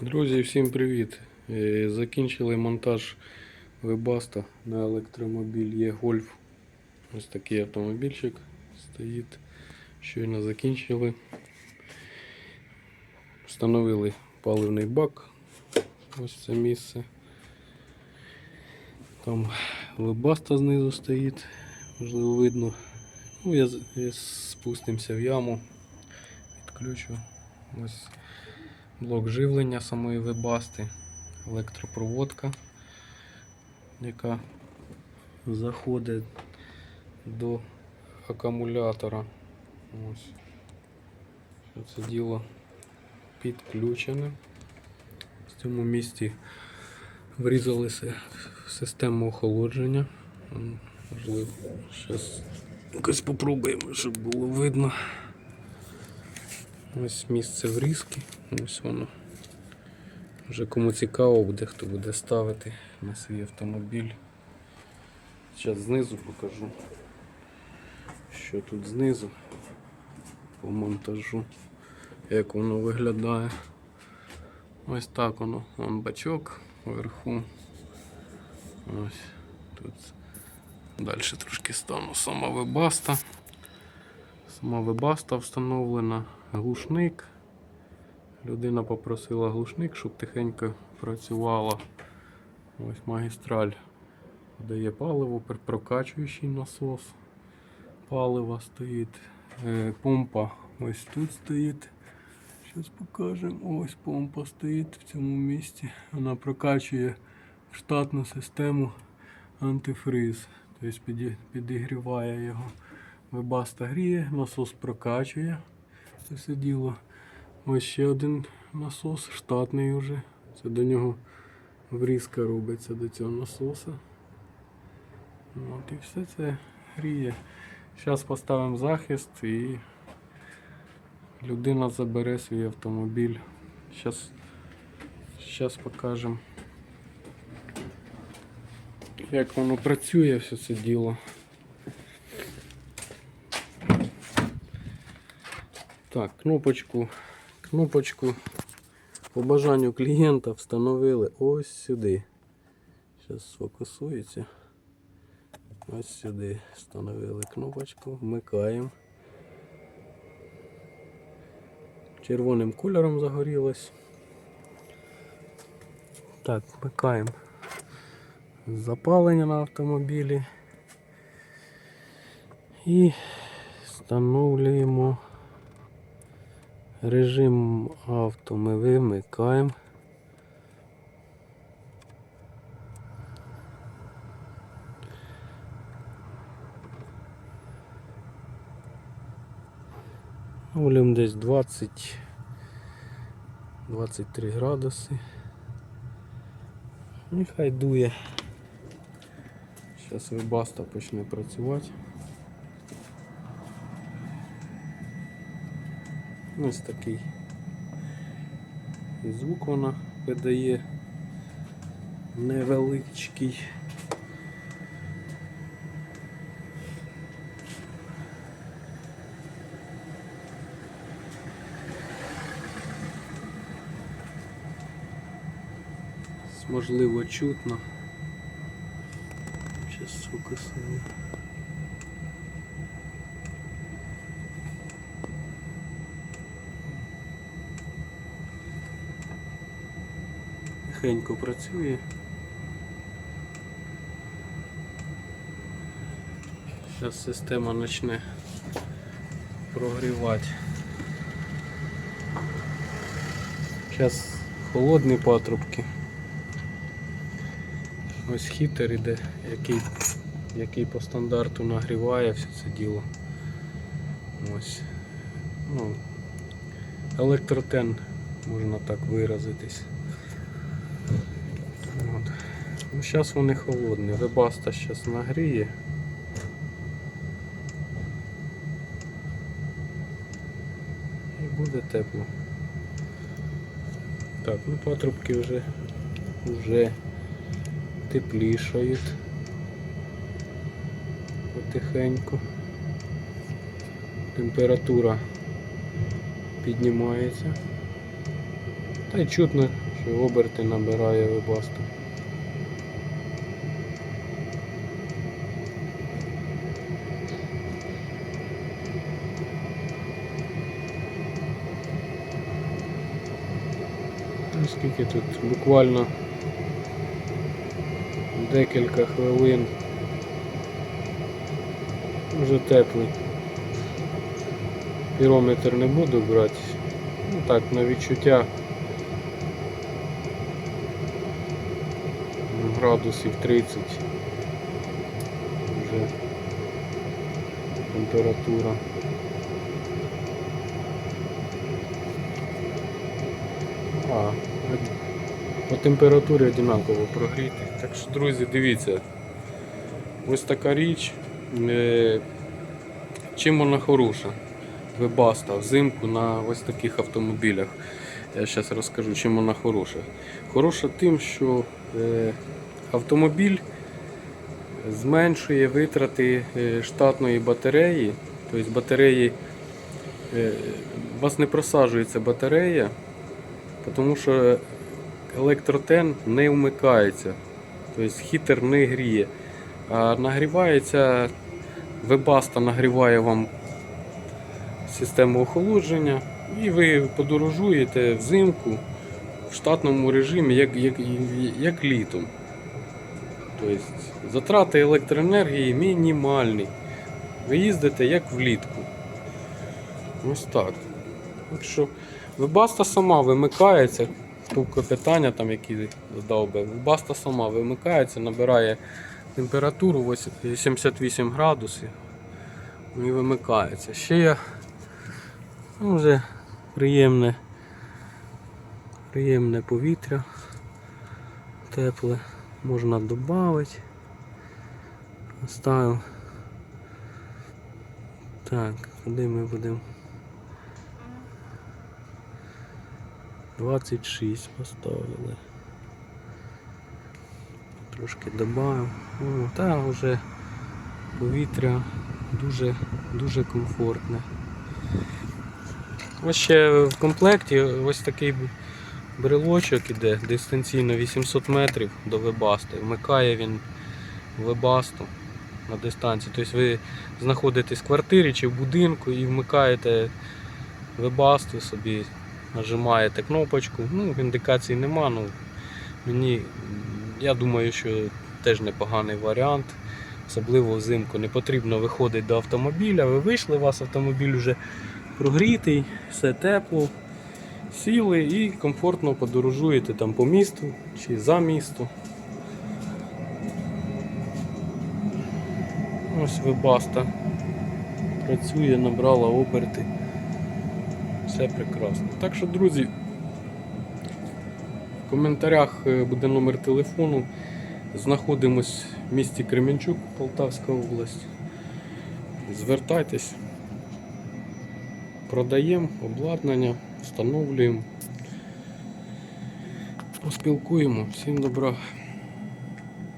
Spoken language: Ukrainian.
Друзі, всім привіт! Е, Закінчили монтаж Webasto на електромобіль Є-Гольф. Ось такий автомобільчик стоїть. Щойно закінчили. Встановили паливний бак. Ось це місце. Там Webasto знизу стоїть, можливо видно. Ну, я спустимося в яму, відключу. Ось блок живлення самої вебасти, електропроводка, яка заходить до акумулятора. Ось. Це діло підключене. В цьому місці врізалися в систему охолодження. Можливо, зараз якось попробуємо, щоб було видно. Ось місце врізки, ось воно. Вже кому цікаво буде, хто буде ставити на свій автомобіль. Зараз знизу покажу, що тут знизу по монтажу, як воно виглядає. Ось так воно, вон бачок вверху. Ось тут далі трошки стану сама вебаста. Сама вебаста встановлена, глушник. Людина попросила глушник, щоб тихенько працювала. Ось магістраль дає паливо, прокачуючий насос. Палива стоїть. Е, Помпа ось тут стоїть. Зараз покажемо. Ось помпа стоїть в цьому місці. Вона прокачує штатну систему антифриз. Тобто підігріває його. Вебаста гріє, насос прокачує це все діло. Ось ще один насос, штатний вже. Це до нього врізка робиться до цього насоса. От і все це гріє. Зараз поставимо захист і людина забере свій автомобіль. Зараз, зараз покажемо, як воно працює, все це діло. Так, кнопочку, кнопочку по бажанню клієнта встановили ось сюди. Зараз сфокусується. Ось сюди встановили кнопочку, вмикаємо. Червоним кольором загорілось. Так, вмикаємо запалення на автомобілі. І встановлюємо режим авто ми вимикаємо. Волюм десь 20 23 градуси. Нехай дує. Зараз вебаста почне працювати. Ось такий звук вона видає невеличкий. Можливо чутно. Зараз фокусую. Тихенько працює. Зараз система почне прогрівати. Зараз холодні патрубки. Ось хітер іде, який, який по стандарту нагріває все це діло. Ось. Ну, електротен, можна так виразитись. От. Ну, зараз вони холодні. Вебаста зараз нагріє. І буде тепло. Так, ну патрубки вже вже теплішають потихеньку. Температура піднімається. Та й чутно що оберти набирає вебаста. Скільки тут буквально декілька хвилин. Вже теплий. Пірометр не буду брати. Ну так, на відчуття градусів 30 вже температура. А, по температурі однаково прогріти. Так що, друзі, дивіться, ось така річ. Е, Чим вона хороша? Вебаста взимку на ось таких автомобілях. Я зараз розкажу, чим вона хороша. Хороша тим, що е, автомобіль зменшує витрати е, штатної батареї. Тобто батареї у вас не просаджується батарея, тому що електротен не вмикається. Тобто хітер не гріє. А нагрівається, вебаста нагріває вам систему охолодження і ви подорожуєте взимку в штатному режимі, як, як, як літом. Тобто затрати електроенергії мінімальні. Ви їздите як влітку. Ось так. Так Вебаста сама вимикається. Тільки питання, там, які задав би. Вебаста сама вимикається, набирає температуру 88 градусів і вимикається. Ще є ну, вже приємне, приємне повітря, тепле, можна додати. Ставив. Так, куди ми будемо? 26 поставили. Трошки додав. Та вже повітря дуже дуже комфортне. Ось ще в комплекті ось такий брелочок іде дистанційно 800 метрів до вебасти. Вмикає він вебасту на дистанції. Тобто ви знаходитесь в квартирі чи в будинку і вмикаєте вебасту собі, нажимаєте кнопочку. Ну, індикацій нема. Ну, мені, я думаю, що теж непоганий варіант. Особливо взимку не потрібно виходити до автомобіля. Ви вийшли, у вас автомобіль вже прогрітий, все тепло. Сіли і комфортно подорожуєте там по місту чи за місто. Ось вебаста працює, набрала оберти. Все прекрасно. Так що, друзі, в коментарях е, буде номер телефону. Знаходимось в місті Кременчук, Полтавська область. Звертайтесь, продаємо обладнання, встановлюємо, поспілкуємо. Всім добра.